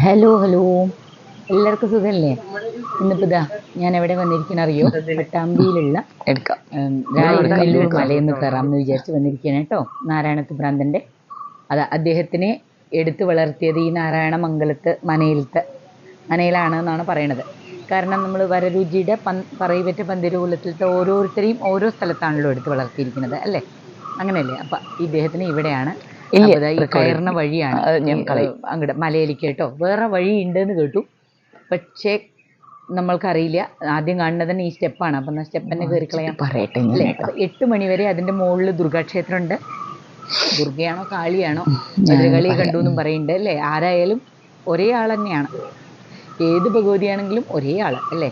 Hello hello എല്ലാവർക്കും സുഖമല്ലേ ഇന്നിപ്പോ ഇതാ ഞാൻ എവിടെ വന്നിരിക്കണ അറിയോ? പട്ടാമ്പിയിലുള്ള മലയെന്ന് കയറാമെന്ന് വിചാരിച്ച് വന്നിരിക്കുകയാണ് കേട്ടോ നാരായണത്ത് ഭ്രാന്തന്റെ അതാ അദ്ദേഹത്തിനെ എടുത്തു വളർത്തിയത് ഈ നാരായണ മംഗലത്ത് മനയിലത്തെ മനയിലാണ് എന്നാണ് പറയണത്. കാരണം നമ്മൾ വരരുചിയുടെ പൻ പറയുപറ്റ പന്തിരുകുലത്തിലത്തെ ഓരോരുത്തരെയും ഓരോ സ്ഥലത്താണല്ലോ എടുത്ത് വളർത്തിയിരിക്കുന്നത് അല്ലേ? അങ്ങനെയല്ലേ? അപ്പം ഇദ്ദേഹത്തിന് ഇവിടെയാണ് ഇല്ല, ഈ വഴിയാണ്. ഏഹ്, അങ്ങോട്ട് മലയിലേക്ക് കേട്ടോ. വേറെ വഴി ഉണ്ടെന്ന് കേട്ടു. പക്ഷേ നമ്മൾക്കറിയില്ല. ആദ്യം കാണുന്നത് തന്നെ ഈ സ്റ്റെപ്പാണ്. അപ്പം എന്നാൽ സ്റ്റെപ്പ് തന്നെ കയറി കളയാൻ പറയട്ടെ എട്ട് മണി വരെ അതിന്റെ മുകളിൽ ദുർഗാക്ഷേത്രം ഉണ്ട് ദുർഗയാണോ കാളിയാണോ? കളി കണ്ടു എന്നും പറയുന്നുണ്ട് അല്ലേ? ആരായാലും ഒരേ ആൾ തന്നെയാണ്. ഏത് ഭഗവതിയാണെങ്കിലും ഒരേ ആൾ അല്ലേ?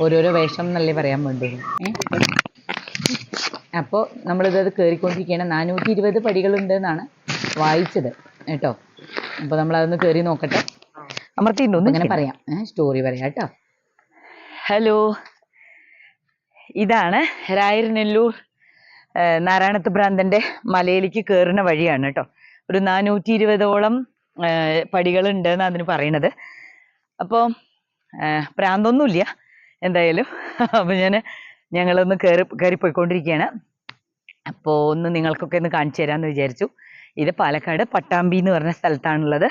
ഓരോരോ വേഷം എന്നല്ലേ പറയാൻ വേണ്ടത്. ഏ? അപ്പോൾ നമ്മളിതത് കയറിക്കൊണ്ടിരിക്കുകയാണ് നാനൂറ്റി ഇരുപത് പടികളുണ്ടെന്നാണ് വായിച്ചത്. കേട്ടോ? അപ്പോൾ നമ്മളതൊന്ന് കയറി നോക്കട്ടെ. അമർത്തിയിട്ടുണ്ടോ അങ്ങനെ പറയാം. സ്റ്റോറി പറയാം കേട്ടോ. ഹലോ ഇതാണ് രായരനെല്ലൂർ നാരായണത്ത് ഭ്രാന്തന്റെ മലയിലേക്ക് കയറുന്ന വഴിയാണ് കേട്ടോ. ഒരു നാനൂറ്റി ഇരുപതോളം പടികളുണ്ട് എന്നാണ് അതിന് പറയണത്. അപ്പോൾ പ്രാന്തൊന്നുമില്ല എന്തായാലും. അപ്പോൾ ഞാൻ ഞങ്ങളൊന്ന് കയറി കയറിപ്പോയിക്കൊണ്ടിരിക്കുകയാണ് അപ്പോൾ ഒന്ന് നിങ്ങൾക്കൊക്കെ ഒന്ന് കാണിച്ചു തരാമെന്ന് വിചാരിച്ചു. ഇത് പാലക്കാട് പട്ടാമ്പി എന്ന് പറഞ്ഞ സ്ഥലത്താണുള്ളത്.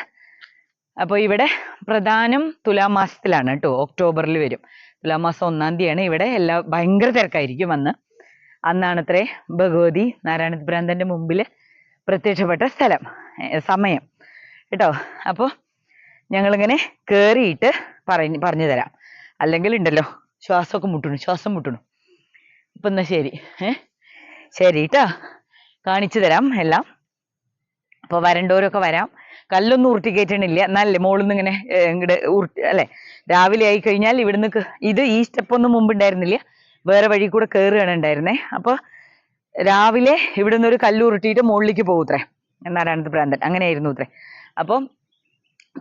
അപ്പോൾ ഇവിടെ പ്രധാനം തുലാമാസത്തിലാണ് കേട്ടോ ഒക്ടോബറിൽ വരും. തുലാമാസം ഒന്നാം തീയതിയാണ്. ഇവിടെ എല്ലാ ഭയങ്കര തിരക്കായിരിക്കും അന്ന്. അന്നാണത്രേ ഭഗവതി നാരായണ ഭ്രാന്തന്റെ മുമ്പിൽ പ്രത്യക്ഷപ്പെട്ട സ്ഥലം സമയം. കേട്ടോ അപ്പോൾ ഞങ്ങളിങ്ങനെ കയറിയിട്ട് പറഞ്ഞ് പറഞ്ഞു തരാം അല്ലെങ്കിൽ ഉണ്ടല്ലോ ശ്വാസമൊക്കെ മുട്ടണു ശ്വാസം മുട്ടണു. അപ്പം എന്നാ ശരി. ഏ? ശരി കേട്ടോ കാണിച്ചു തരാം എല്ലാം. അപ്പോൾ വരണ്ടവരൊക്കെ വരാം. കല്ലൊന്നും ഉരുട്ടി കയറ്റണില്ല എന്നാലല്ലേ മുകളിൽ നിന്ന് ഇങ്ങനെ ഉരുട്ടി അല്ലെ? രാവിലെ ആയി കഴിഞ്ഞാൽ ഇവിടുന്ന് ഇത് ഈ സ്റ്റെപ്പ് ഒന്നും മുമ്പ് വേറെ വഴി കൂടെ കയറുകയാണ് ഉണ്ടായിരുന്നേ. അപ്പോൾ രാവിലെ ഇവിടുന്ന് ഒരു കല്ല് ഉരുട്ടിയിട്ട് മുകളിലേക്ക് പോകൂത്രേ നാരായണത്ത് ഭ്രാന്തൻ അങ്ങനെയായിരുന്നു അത്രേ അപ്പം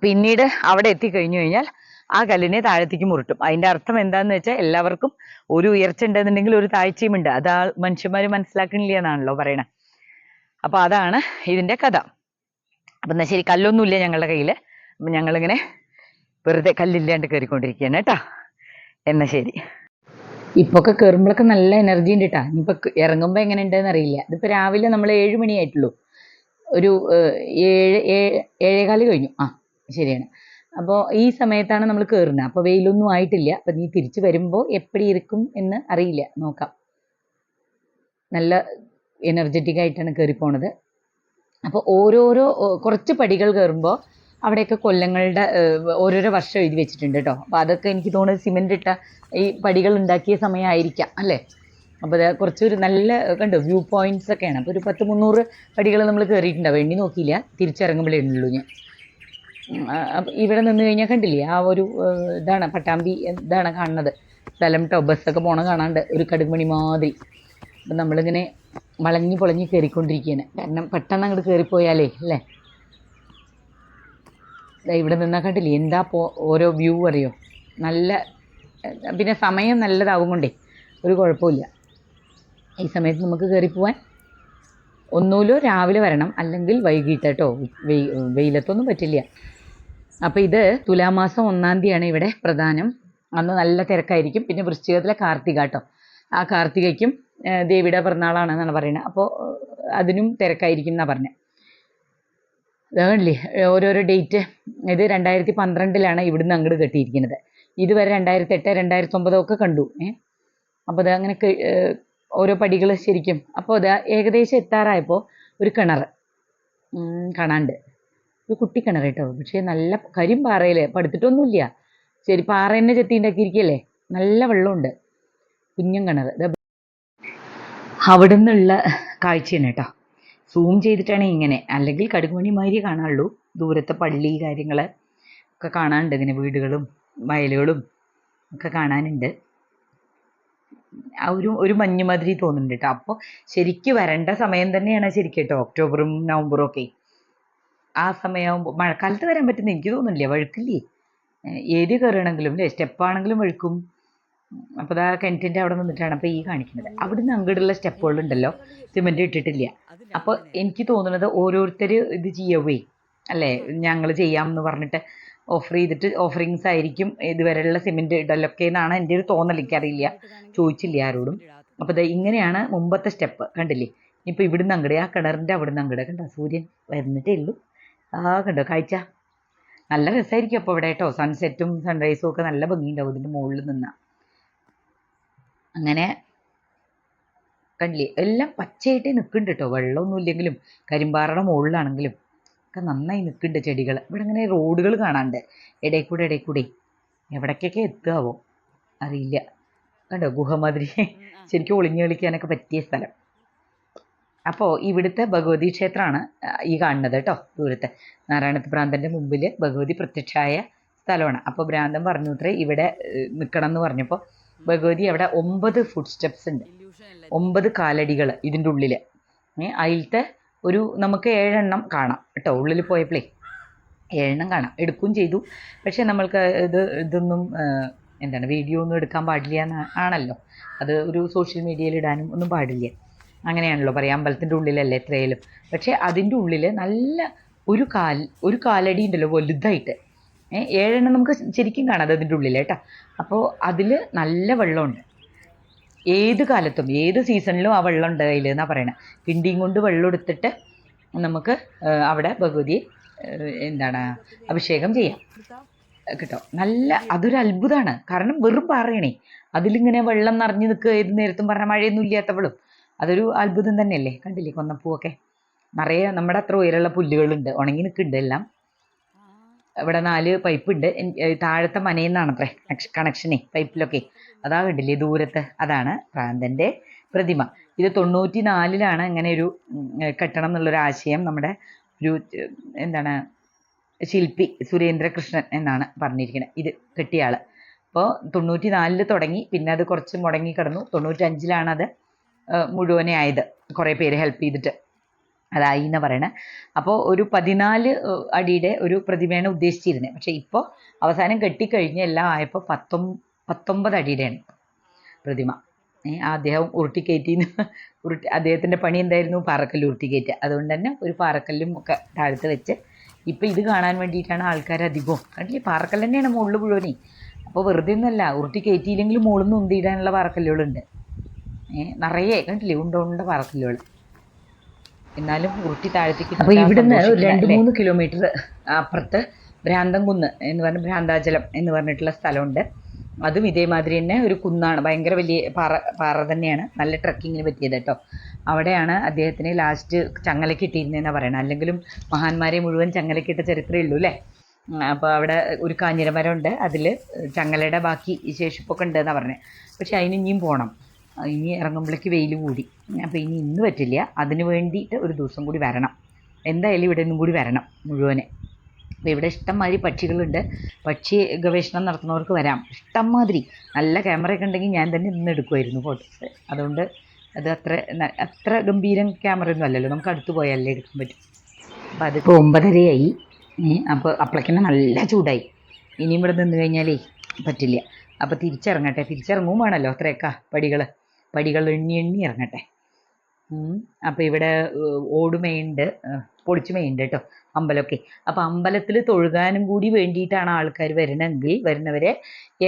പിന്നീട് അവിടെ എത്തിക്കഴിഞ്ഞു കഴിഞ്ഞാൽ ആ കല്ലിനെ താഴത്തേക്ക് മുറുട്ടും. അതിന്റെ അർത്ഥം എന്താന്ന് വെച്ചാൽ എല്ലാവർക്കും ഒരു ഉയർച്ച ഉണ്ടെന്നുണ്ടെങ്കിൽ ഒരു താഴ്ചയും ഉണ്ട്. അത് ആ മനുഷ്യന്മാർ മനസ്സിലാക്കണില്ല എന്നാണല്ലോ പറയണേ. അപ്പൊ അതാണ് ഇതിന്റെ കഥ. അപ്പൊ എന്നാ ശരി കല്ലൊന്നുമില്ല ഞങ്ങളുടെ കയ്യിൽ അപ്പൊ ഞങ്ങളിങ്ങനെ വെറുതെ കല്ലില്ലാണ്ട് കയറിക്കൊണ്ടിരിക്കുകയാണ് കേട്ടാ. എന്നാ ശരി. ഇപ്പൊ ഒക്കെ കയറുമ്പോഴൊക്കെ നല്ല എനർജി ഉണ്ട് കേട്ടാ ഇനിയിപ്പോ ഇറങ്ങുമ്പോ എങ്ങനെ ഉണ്ടെന്ന് അറിയില്ല. ഇതിപ്പോ രാവിലെ നമ്മൾ ഏഴ് മണിയായിട്ടുള്ളൂ. ഒരു ഏഴ് ഏഴ് ഏഴേകാൽ കഴിഞ്ഞു. ആ ശരിയാണ്. അപ്പോൾ ഈ സമയത്താണ് നമ്മൾ കയറുന്നത് അപ്പോൾ വെയിലൊന്നും ആയിട്ടില്ല. അപ്പം നീ തിരിച്ചു വരുമ്പോൾ എപ്പടി ഇരിക്കും എന്ന് അറിയില്ല. നോക്കാം. നല്ല എനർജറ്റിക് ആയിട്ടാണ് കയറി പോണത് അപ്പോൾ ഓരോരോ കുറച്ച് പടികൾ കയറുമ്പോൾ അവിടെയൊക്കെ കൊല്ലങ്ങളുടെ ഓരോരോ വർഷം എഴുതി വെച്ചിട്ടുണ്ട് കേട്ടോ അപ്പോൾ അതൊക്കെ എനിക്ക് തോന്നുന്നത് സിമെന്റ് ഇട്ട ഈ പടികൾ ഉണ്ടാക്കിയ സമയമായിരിക്കാം അല്ലേ? അപ്പോൾ അത് കുറച്ചൊരു നല്ല കണ്ടോ വ്യൂ പോയിന്റ്സ് ഒക്കെയാണ്. അപ്പോൾ ഒരു പത്ത് മുന്നൂറ് പടികൾ നമ്മൾ കയറിയിട്ടുണ്ടാവും എണ്ണി നോക്കിയില്ല. തിരിച്ചിറങ്ങുമ്പോഴേ ഉള്ളൂ ഞാൻ. ഇവിടെ നിന്ന് കഴിഞ്ഞാൽ കണ്ടില്ലേ ആ ഒരു ഇതാണ് പട്ടാമ്പി ഇതാണ് കാണുന്നത്. സ്ഥലം കേട്ടോ ബസ്സൊക്കെ പോണ കാണാണ്ട് ഒരു കടുകുമണി മാതിരി. അപ്പം നമ്മളിങ്ങനെ വളഞ്ഞ് പൊളഞ്ഞ് കയറിക്കൊണ്ടിരിക്കുകയാണ് കാരണം പെട്ടെന്ന് അങ്ങോട്ട് കയറിപ്പോയാലേ അല്ലേ? ഇവിടെ നിന്നാൽ കണ്ടില്ലേ എന്താ പോ ഓരോ വ്യൂ അറിയോ? നല്ല പിന്നെ സമയം നല്ലതാവും കൊണ്ടേ ഒരു കുഴപ്പമില്ല ഈ സമയത്ത് നമുക്ക് കയറിപ്പോവാൻ ഒന്നുമില്ലോ രാവിലെ വരണം അല്ലെങ്കിൽ വൈകിട്ട് കേട്ടോ വെയി വെയിലത്തൊന്നും പറ്റില്ല. അപ്പോൾ ഇത് തുലാമാസം ഒന്നാം തീയതിയാണ് ഇവിടെ പ്രധാനം. അന്ന് നല്ല തിരക്കായിരിക്കും. പിന്നെ വൃശ്ചികത്തിലെ കാർത്തിക ആ കാർത്തികയ്ക്കും ദേവിയുടെ പിറന്നാളാണെന്നാണ് പറയുന്നത്. അപ്പോൾ അതിനും തിരക്കായിരിക്കും എന്നാണ് പറഞ്ഞത് അതാണല്ലേ ഓരോരോ ഡേറ്റ്. ഇത് രണ്ടായിരത്തി പന്ത്രണ്ടിലാണ് ഇവിടുന്ന് അങ്ങോട്ട് കെട്ടിയിരിക്കുന്നത്. ഇതുവരെ രണ്ടായിരത്തി എട്ട് രണ്ടായിരത്തി ഒമ്പതോ ഒക്കെ കണ്ടു ഏ. അപ്പോൾ അത് അങ്ങനെ ഓരോ പടികൾ ശരിക്കും. അപ്പോൾ അത് ഏകദേശം എത്താറായപ്പോൾ ഒരു കിണർ കാണാണ്ട്. ഒരു കുട്ടിക്കിണർ കേട്ടോ. പക്ഷേ നല്ല കരിമ്പാറയിൽ പടുത്തിട്ടൊന്നുമില്ല. ശരി പാറ തന്നെ ചെത്തി ഉണ്ടാക്കിയിരിക്കല്ലേ? നല്ല വെള്ളമുണ്ട്. കുഞ്ഞൻ കിണർ അവിടെ നിന്നുള്ള കാഴ്ചയാണ് കേട്ടോ. സൂം ചെയ്തിട്ടാണ് ഇങ്ങനെ. അല്ലെങ്കിൽ കടുകുമണി മാതിരി കാണാനുള്ളൂ. ദൂരത്തെ പള്ളി കാര്യങ്ങൾ ഒക്കെ കാണാനുണ്ട്. ഇങ്ങനെ വീടുകളും വയലുകളും ഒക്കെ കാണാനുണ്ട്. ഒരു ഒരു മഞ്ഞ് മാതിരി തോന്നുന്നുണ്ട് കേട്ടോ. അപ്പോൾ ശരിക്ക് വരേണ്ട സമയം തന്നെയാണ് ശരിക്കും കേട്ടോ. ഒക്ടോബറും നവംബറും ഒക്കെ. ആ സമയമാകുമ്പോൾ മഴക്കാലത്ത് വരാൻ പറ്റുന്ന എനിക്ക് തോന്നുന്നില്ല. വഴുക്കില്ലേ? ഏരി കയറുകയാണെങ്കിലും അല്ലേ? സ്റ്റെപ്പാണെങ്കിലും വഴുക്കും. അപ്പോൾ ആ കിണറ്റിന്റെ അവിടെ നിന്നിട്ടാണ് അപ്പോൾ ഈ കാണിക്കുന്നത്. അവിടുന്ന് അങ്ങോട്ടുള്ള സ്റ്റെപ്പുകളുണ്ടല്ലോ. സിമെന്റ് ഇട്ടിട്ടില്ല. അപ്പോൾ എനിക്ക് തോന്നുന്നത് ഓരോരുത്തർ ഇത് ചെയ്യവേ. അല്ലേ? ഞങ്ങൾ ചെയ്യാം എന്ന് പറഞ്ഞിട്ട് ഓഫർ ചെയ്തിട്ട് ഓഫറിങ്സ് ആയിരിക്കും ഇതുവരെയുള്ള സിമെന്റ് ഇടലൊക്കെ എന്നാണ് എന്റെ ഒരു തോന്നൽ എനിക്കറിയില്ല. ചോദിച്ചില്ല ആരോടും. അപ്പോൾ ഇങ്ങനെയാണ് മുമ്പത്തെ സ്റ്റെപ്പ്. കണ്ടില്ലേ? ഇപ്പോൾ ഇവിടുന്ന് അങ്ങടെ ആ കിണറിന്റെ അവിടുന്ന് അങ്ങടെ. കണ്ട? സൂര്യൻ വരുന്നിട്ടേ ഉള്ളൂ. ആ കണ്ടോ കാഴ്ച നല്ല രസമായിരിക്കും അപ്പോൾ ഇവിടെ കേട്ടോ. സൺസെറ്റും സൺറൈസും ഒക്കെ നല്ല ഭംഗിയുണ്ടാവും ഇതിന്റെ മുകളിൽ നിന്നാ. അങ്ങനെ കണ്ടില്ലേ? എല്ലാം പച്ചയായിട്ടേ നിൽക്കുന്നുണ്ട് കേട്ടോ. വെള്ളമൊന്നും ഇല്ലെങ്കിലും കരിമ്പാറയുടെ മുകളിലാണെങ്കിലും ഒക്കെ നന്നായി നിൽക്കുന്നുണ്ട് ചെടികൾ ഇവിടെ ഇങ്ങനെ റോഡുകൾ കാണാണ്ട് ഇടയിൽ കൂടെ ഇടയിൽ കൂടെ എവിടേക്കൊക്കെ എത്തുകയാവോ അറിയില്ല. കണ്ടോ? ഗുഹമാതിരി ശരിക്കും ഒളിഞ്ഞു കളിക്കാനൊക്കെ പറ്റിയ സ്ഥലം. അപ്പോൾ ഇവിടുത്തെ ഭഗവതി ക്ഷേത്രമാണ് ഈ കാണുന്നത് കേട്ടോ ദൂരത്തെ. നാരായണത്ത് ഭ്രാന്തന്റെ മുമ്പിൽ ഭഗവതി പ്രത്യക്ഷമായ സ്ഥലമാണ്. അപ്പോൾ ഭ്രാന്തൻ പറഞ്ഞു ഇവിടെ നിൽക്കണം എന്ന് പറഞ്ഞപ്പോൾ ഭഗവതി അവിടെ ഒമ്പത് ഫുഡ് സ്റ്റെപ്സ് ഉണ്ട്. ഒമ്പത് കാലടികൾ ഇതിന്റെ ഉള്ളിൽ അതിലത്തെ ഒരു നമുക്ക് ഏഴെണ്ണം കാണാം കേട്ടോ ഉള്ളിൽ പോയപ്പോഴേ ഏഴെണ്ണം കാണാം. എടുക്കുകയും ചെയ്തു. പക്ഷേ നമ്മൾക്ക് ഇത് ഇതൊന്നും എന്താണ് വീഡിയോ ഒന്നും എടുക്കാൻ പാടില്ല എന്നാണല്ലോ അത് ഒരു സോഷ്യൽ മീഡിയയിൽ ഇടാനും ഒന്നും പാടില്ല. അങ്ങനെയാണല്ലോ പറയാം അമ്പലത്തിന്റെ ഉള്ളിലല്ലേ എത്രയായാലും പക്ഷേ അതിന്റെ ഉള്ളിൽ നല്ല ഒരു കാൽ ഒരു കാലടി ഉണ്ടല്ലോ വലുതായിട്ട്. ഏഴെണ്ണം നമുക്ക് ശരിക്കും കാണാം അതിന്റെ ഉള്ളിൽ കേട്ടോ. അപ്പോൾ അതിൽ നല്ല വെള്ളമുണ്ട്. ഏത് കാലത്തും ഏത് സീസണിലും ആ വെള്ളം ഉണ്ട് അതിൽ എന്നാണ് പറയണത് കിണ്ടിയും കൊണ്ട് വെള്ളം എടുത്തിട്ട് നമുക്ക് അവിടെ ഭഗവതി എന്താണ് അഭിഷേകം ചെയ്യാം. കേട്ടോ. നല്ല അതൊരു അത്ഭുതമാണ് കാരണം വെറും പാറയണേ. അതിലിങ്ങനെ വെള്ളം നിറഞ്ഞു നിൽക്കുക ഏത് നേരത്തും പറഞ്ഞ മഴയൊന്നും ഇല്ലാത്തവളും. അതൊരു അത്ഭുതം തന്നെയല്ലേ? കണ്ടില്ലേ? കൊന്നപ്പൂവൊക്കെ. നിറയെ നമ്മുടെ അത്ര ഉയരമുള്ള പുല്ലുകളുണ്ട്. ഉണങ്ങി നിൽക്കുന്നുണ്ട് എല്ലാം. ഇവിടെ നാല് പൈപ്പ് ഉണ്ട്. താഴത്തെ മനയിൽ നിന്നാണത്രേ കണക്ഷനെ പൈപ്പിലൊക്കെ അതാ കണ്ടില്ലേ? ദൂരത്ത്. അതാണ് ഭ്രാന്തന്റെ പ്രതിമ. ഇത് തൊണ്ണൂറ്റി നാലിലാണ് ഇങ്ങനെ ഒരു കെട്ടണം എന്നുള്ളൊരു ആശയം നമ്മുടെ ഒരു എന്താണ് ശില്പി സുരേന്ദ്രകൃഷ്ണൻ എന്നാണ് പറഞ്ഞിരിക്കുന്നത്. ഇത് കെട്ടിയ ആൾ അപ്പോൾ തൊണ്ണൂറ്റി നാലിൽ തുടങ്ങി. പിന്നെ അത് കുറച്ച് മുടങ്ങി കിടന്നു. തൊണ്ണൂറ്റഞ്ചിലാണ് അത് മുഴുവനെ ആയത്. കുറേ പേര് ഹെൽപ്പ് ചെയ്തിട്ട്. അതായി എന്ന് പറയണേ. അപ്പോൾ ഒരു പതിനാല് അടിയുടെ ഒരു പ്രതിമയാണ് ഉദ്ദേശിച്ചിരുന്നത് പക്ഷേ ഇപ്പോൾ അവസാനം കെട്ടിക്കഴിഞ്ഞ് എല്ലാം ആയപ്പോൾ പത്തൊ പത്തൊമ്പത് അടിയുടെയാണ് പ്രതിമ. ഏ, അദ്ദേഹം ഉരുട്ടിക്കയറ്റിന്ന് ഉരുട്ടി അദ്ദേഹത്തിന്റെ പണി എന്തായിരുന്നു? പാറക്കല്ല് ഉരുട്ടിക്കയറ്റുക അതുകൊണ്ട് തന്നെ ഒരു പാറക്കല്ലും ഒക്കെ താഴത്ത് വെച്ച് ഇപ്പോൾ ഇത് കാണാൻ വേണ്ടിയിട്ടാണ് ആൾക്കാർ അധികവും. കണ്ടില്ലേ? പാറക്കല്ല് തന്നെയാണ് മുകളിൽ മുഴുവനേ അപ്പോൾ വെറുതെ ഒന്നുമല്ല ഉരുട്ടി മുകളിൽ നിന്ന് ഉന്തിയിടാനുള്ള പാറക്കല്ലുകളുണ്ട്. നിറയെ കണ്ടില്ലേ? ഉണ്ട ഉണ്ട പാറക്കല്ലുകൾ എന്നാലും ഉരുട്ടി താഴത്തേക്ക് അപ്പൊ ഇവിടുന്ന് രണ്ട് മൂന്ന് കിലോമീറ്റർ അപ്പുറത്ത് ഭ്രാന്തംകുന്ന് എന്ന് പറഞ്ഞ ഭ്രാന്താചലം എന്ന് പറഞ്ഞിട്ടുള്ള സ്ഥലമുണ്ട്. അതും ഇതേമാതിരി തന്നെ ഒരു കുന്നാണ്. ഭയങ്കര വലിയ പാറ പാറ തന്നെയാണ്. നല്ല ട്രക്കിങ്ങിന് പറ്റിയത് കേട്ടോ. അവിടെയാണ് അദ്ദേഹത്തിന് ലാസ്റ്റ് ചങ്ങലയ്ക്ക് ഇട്ടിരുന്നതെന്നാണ് പറയണത് അല്ലെങ്കിലും മഹാന്മാരെ മുഴുവൻ ചങ്ങലയ്ക്കിട്ട ചരിത്രമേ ഉള്ളൂ അല്ലേ? അപ്പോൾ അവിടെ ഒരു കാഞ്ഞിരമരം ഉണ്ട് അതിൽ ചങ്ങലയുടെ ബാക്കി ശേഷിപ്പൊക്കെ ഉണ്ടെന്നാണ് പറഞ്ഞത് പക്ഷേ അതിന് ഇനിയും പോകണം ഇനി ഇറങ്ങുമ്പോഴേക്ക് വെയിൽ കൂടി. അപ്പോൾ ഇനി ഇന്ന് പറ്റില്ല. അതിന് വേണ്ടിയിട്ട് ഒരു ദിവസം കൂടി വരണം. എന്തായാലും ഇവിടെ നിന്നും കൂടി വരണം മുഴുവനെ. അപ്പോൾ ഇവിടെ ഇഷ്ടംമാതിരി പക്ഷികളുണ്ട്. പക്ഷി ഗവേഷണം നടത്തുന്നവർക്ക് വരാം. ഇഷ്ടംമാതിരി. നല്ല ക്യാമറയൊക്കെ ഉണ്ടെങ്കിൽ ഞാൻ തന്നെ ഇന്ന് എടുക്കുമായിരുന്നു ഫോട്ടോസ് അതുകൊണ്ട് അത് അത്ര അത്ര ഗംഭീരം ക്യാമറ ഒന്നും അല്ലല്ലോ. നമുക്ക് അടുത്ത് പോയാലേ എടുക്കാൻ പറ്റും. അപ്പോൾ അതിപ്പോൾ ഒമ്പതരയായി. അപ്പോൾ അപ്പോഴേക്കന്നെ നല്ല ചൂടായി. ഇനിയും ഇവിടെ നിന്ന് കഴിഞ്ഞാലേ പറ്റില്ല. അപ്പോൾ തിരിച്ചിറങ്ങട്ടെ. തിരിച്ചിറങ്ങും വേണമല്ലോ അത്രയൊക്കെ പടികൾ പടികൾ എണ്ണി എണ്ണി ഇറങ്ങട്ടെ. അപ്പോൾ ഇവിടെ ഓടുമയുണ്ട്. പൊളിച്ചുമയുണ്ട് കേട്ടോ അമ്പലമൊക്കെ. അപ്പോൾ അമ്പലത്തിൽ തൊഴുകാനും കൂടി വേണ്ടിയിട്ടാണ് ആൾക്കാർ വരണമെങ്കിൽ വരുന്നവരെ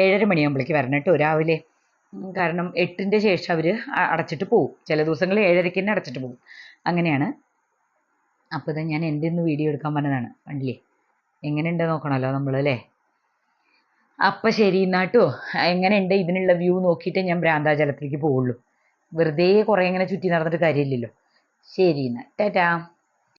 ഏഴര മണിയാകുമ്പോഴേക്ക് വരണം കേട്ടോ രാവിലെ. കാരണം എട്ടിന്റെ ശേഷം അവർ അടച്ചിട്ട് പോകും ചില ദിവസങ്ങളിൽ ഏഴരയ്ക്ക് തന്നെ അടച്ചിട്ട് പോകും അങ്ങനെയാണ്. അപ്പോൾ ഇത് ഞാൻ എന്റെ ഒന്ന് വീഡിയോ എടുക്കാൻ പറഞ്ഞതാണ്. കണ്ടില്ലേ? എങ്ങനെയുണ്ട് നോക്കണമല്ലോ നമ്മൾ അല്ലേ? അപ്പം ശരി എന്നാട്ടോ എങ്ങനെയുണ്ട്? ഇതിനുള്ള വ്യൂ നോക്കിയിട്ട് ഞാൻ ഭ്രാന്താചലത്തിലേക്ക് പോവുള്ളൂ. വെറുതെ കുറേ ഇങ്ങനെ ചുറ്റി നടന്നിട്ട് കാര്യമില്ലല്ലോ. ശരി എന്നാൽ ടാറ്റാ.